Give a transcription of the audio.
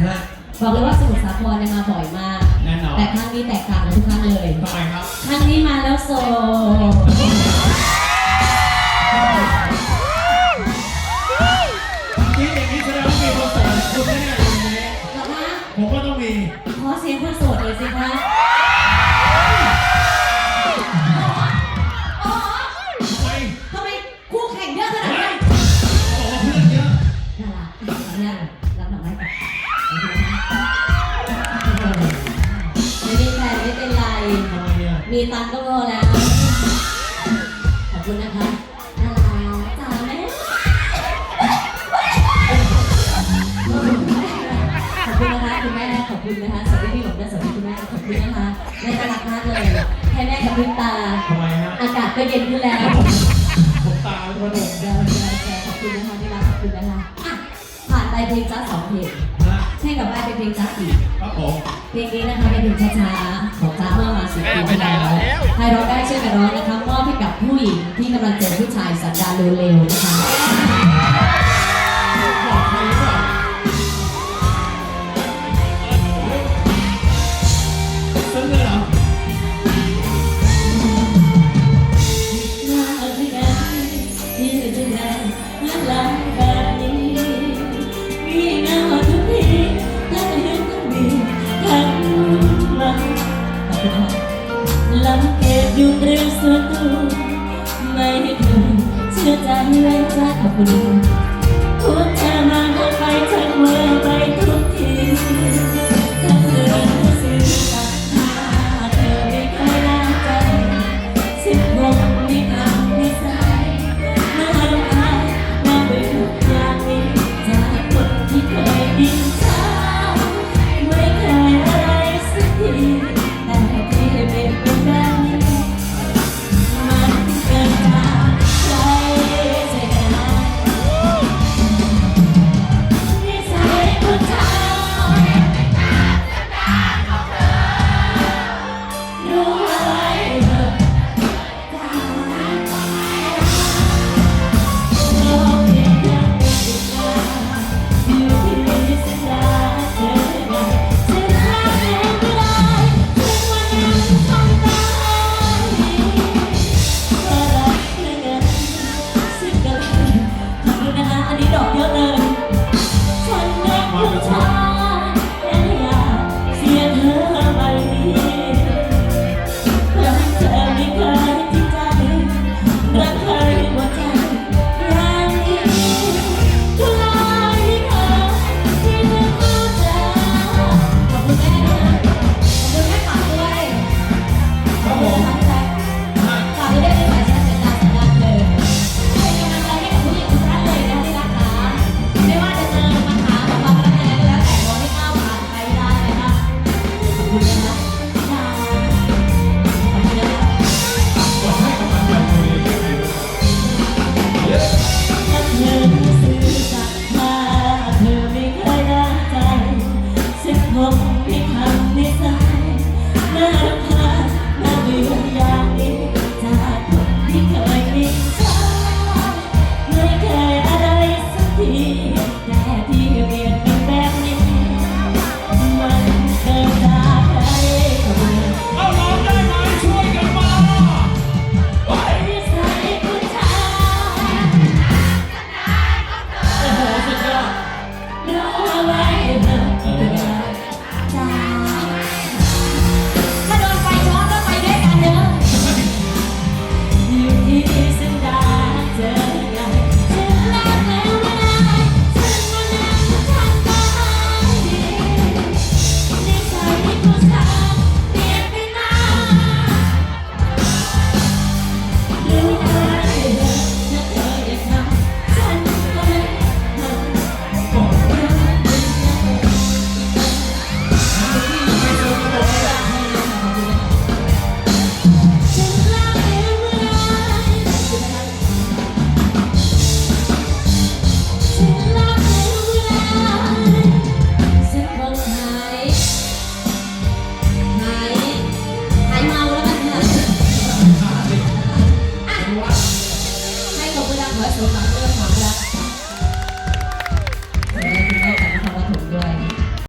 ฮะบอกเลยว่าสมุทรสาครเนี่ยมาบ่อยมาก แน่นอนแต่ครั้งนี้แตกต่างกับทุกครั้งเลย ทำไมครับ ครั้งนี้มาแล้วโซคิดอย่างนี้แสดงว่ามีคนสอนคุณแน่เลยวันนี้ เหรอคะผมก็ต้องมี ขอเสียงคนโสดเลยสิคะ มอะมีตังค์ก็พอแล้ว ขอบคุณนะคะน่ารักจ้าแม่ขอบคุณนะคะคุณแม่ขอบคุณนะคะสวัสดีพี่หลงและสวัสดีคุณแม่ขอบคุณนะคะแม่น่ารักมากเลยให้แม่กับพริบตา ทำไมฮะอากาศก็เย็นขึ้นแล้ว ผมตาเป็นคนหนุ่มเดี๋ยวเดี๋ยวเดี๋ยวขอบคุณนะคะที่รักขอบคุณนะคะอะผ่านไปเพลงจ้าสองเพลงนะให้กับว่าเป็นเพลงจ้าอีกครับผมเพลงนี้นะคะเป็นเพลงช้า ๆของจ้าเมื่อมาสิบปีที่แล้วใครร้องได้ช่วยกันร้องนะคะมอบให้กับผู้หญิงที่กำลังเจอผู้ชายสันดานเร็วๆนะคะ เชื่อใจไว้ใจขอบคุณ ข